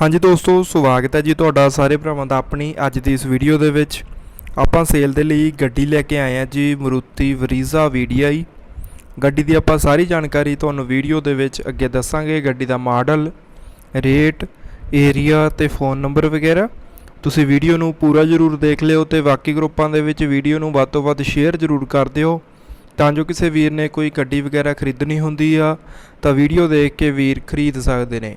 ਹਾਂਜੀ ਦੋਸਤੋ, ਸਵਾਗਤ ਹੈ ਜੀ ਤੁਹਾਡਾ ਸਾਰੇ ਭਰਾਵਾਂ ਦਾ ਆਪਣੀ ਅੱਜ ਦੀ ਇਸ ਵੀਡੀਓ ਦੇ ਵਿੱਚ। ਆਪਾਂ ਸੇਲ ਦੇ ਲਈ ਗੱਡੀ ਲੈ ਕੇ ਆਏ ਹਾਂ ਜੀ, ਮਰੂਤੀ ਵਰੀਜ਼ਾ VDI ਗੱਡੀ ਦੀ ਆਪਾਂ ਸਾਰੀ ਜਾਣਕਾਰੀ ਤੁਹਾਨੂੰ ਵੀਡੀਓ ਦੇ ਵਿੱਚ ਅੱਗੇ ਦੱਸਾਂਗੇ, ਗੱਡੀ ਦਾ ਮਾਡਲ ਰੇਟ ਏਰੀਆ ਤੇ ਫੋਨ ਨੰਬਰ ਵਗੈਰਾ। ਤੁਸੀਂ ਵੀਡੀਓ ਨੂੰ ਪੂਰਾ ਜ਼ਰੂਰ ਦੇਖ ਲਿਓ ਤੇ ਬਾਕੀ ਗਰੁੱਪਾਂ ਦੇ ਵਿੱਚ ਵੀਡੀਓ ਨੂੰ ਵੱਧ ਤੋਂ ਵੱਧ ਸ਼ੇਅਰ ਜ਼ਰੂਰ ਕਰ ਦਿਓ। ਤਾਂ ਜੋ ਕਿਸੇ ਵੀਰ ਨੇ ਕੋਈ ਗੱਡੀ ਵਗੈਰਾ ਖਰੀਦਣੀ ਹੁੰਦੀ ਆ, ਤਾਂ ਵੀਡੀਓ ਦੇਖ ਕੇ ਵੀਰ ਖਰੀਦ ਸਕਦੇ ਨੇ।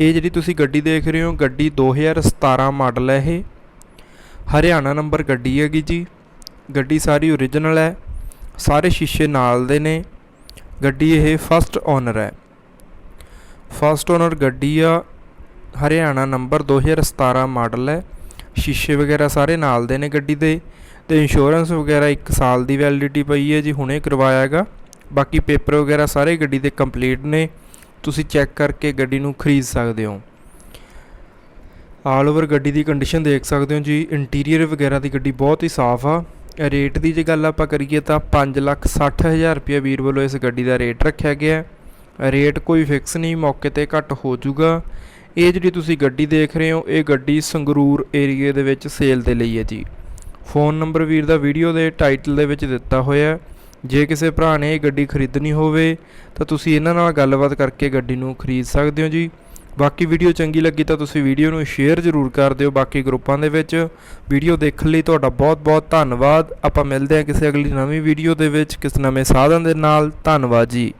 ਇਹ ਜਿਹੜੀ ਤੁਸੀਂ ਗੱਡੀ ਦੇਖ ਰਹੇ ਹੋ, ਗੱਡੀ 2017 ਮਾਡਲ ਹੈ ਇਹ। ਹਰਿਆਣਾ ਨੰਬਰ ਗੱਡੀ ਹੈਗੀ ਜੀ। ਗੱਡੀ ਸਾਰੀ ਓਰੀਜਨਲ ਹੈ, ਸਾਰੇ ਸ਼ੀਸ਼ੇ ਨਾਲ ਦੇ ਨੇ। ਗੱਡੀ ਇਹ ਫਸਟ ਓਨਰ ਹੈ। ਫਸਟ ਓਨਰ ਗੱਡੀ ਆ, ਹਰਿਆਣਾ ਨੰਬਰ 2017 ਮਾਡਲ ਹੈ। ਸ਼ੀਸ਼ੇ ਵਗੈਰਾ ਸਾਰੇ ਨਾਲ ਦੇ ਨੇ ਗੱਡੀ ਦੇ ਤੇ ਇੰਸ਼ੋਰੈਂਸ ਵਗੈਰਾ 1 ਸਾਲ ਦੀ ਵੈਲਿਡਿਟੀ ਪਈ ਹੈ ਜੀ, ਹੁਣੇ ਕਰਵਾਇਆ ਹੈਗਾ। ਬਾਕੀ ਪੇਪਰ ਵਗੈਰਾ ਸਾਰੇ ਗੱਡੀ ਦੇ ਕੰਪਲੀਟ ਨੇ। ਤੁਸੀਂ ਚੈੱਕ ਕਰਕੇ ਗੱਡੀ ਨੂੰ ਖਰੀਦ ਸਕਦੇ ਹੋ। ਆਲ ਓਵਰ ਗੱਡੀ ਦੀ ਕੰਡੀਸ਼ਨ ਦੇਖ ਸਕਦੇ ਹੋ ਜੀ। ਇੰਟੀਰੀਅਰ ਵਗੈਰਾ ਦੀ ਗੱਡੀ ਬਹੁਤ ਹੀ ਸਾਫ਼ ਆ। ਰੇਟ ਦੀ ਜੇ ਗੱਲ ਆਪਾਂ ਕਰੀਏ ਤਾਂ 560000 ਰੁਪਏ ਵੀਰ ਵੱਲੋਂ ਇਸ ਗੱਡੀ ਦਾ ਰੇਟ ਰੱਖਿਆ ਗਿਆ ਹੈ। ਰੇਟ ਕੋਈ ਫਿਕਸ ਨਹੀਂ, ਮੌਕੇ ਤੇ ਘੱਟ ਹੋ ਜਾਊਗਾ। ਇਹ ਜਿਹੜੀ ਤੁਸੀਂ ਗੱਡੀ ਦੇਖ ਰਹੇ ਹੋ, ਇਹ ਗੱਡੀ ਸੰਗਰੂਰ ਏਰੀਏ ਦੇ ਵਿੱਚ ਸੇਲ ਦੇ ਲਈ ਹੈ ਜੀ। ਫੋਨ ਨੰਬਰ ਵੀਰ ਦਾ ਵੀਡੀਓ ਦੇ ਟਾਈਟਲ ਦੇ ਵਿੱਚ ਦਿੱਤਾ ਹੋਇਆ ਜੇ ਕਿਸੇ ਭਰਾ ਨੇ ਇਹ ਗੱਡੀ ਖਰੀਦਣੀ ਹੋਵੇ, ਤਾਂ ਤੁਸੀਂ ਇਹਨਾਂ ਨਾਲ ਗੱਲਬਾਤ ਕਰਕੇ ਗੱਡੀ ਨੂੰ ਖਰੀਦ ਸਕਦੇ ਹੋ ਜੀ। ਬਾਕੀ ਵੀਡੀਓ ਚੰਗੀ ਲੱਗੀ ਤਾਂ ਤੁਸੀਂ ਵੀਡੀਓ ਨੂੰ ਸ਼ੇਅਰ ਜ਼ਰੂਰ ਕਰ ਦਿਓ ਬਾਕੀ ਗਰੁੱਪਾਂ ਦੇ ਵਿੱਚ। ਵੀਡੀਓ ਦੇਖਣ ਲਈ ਤੁਹਾਡਾ ਬਹੁਤ-ਬਹੁਤ ਧੰਨਵਾਦ। ਆਪਾਂ ਮਿਲਦੇ ਹਾਂ ਕਿਸੇ ਅਗਲੀ ਨਵੀਂ ਵੀਡੀਓ ਦੇ ਵਿੱਚ, ਕਿਸ ਨਵੇਂ ਸਾਧਨ ਦੇ ਨਾਲ। ਧੰਨਵਾਦ ਜੀ।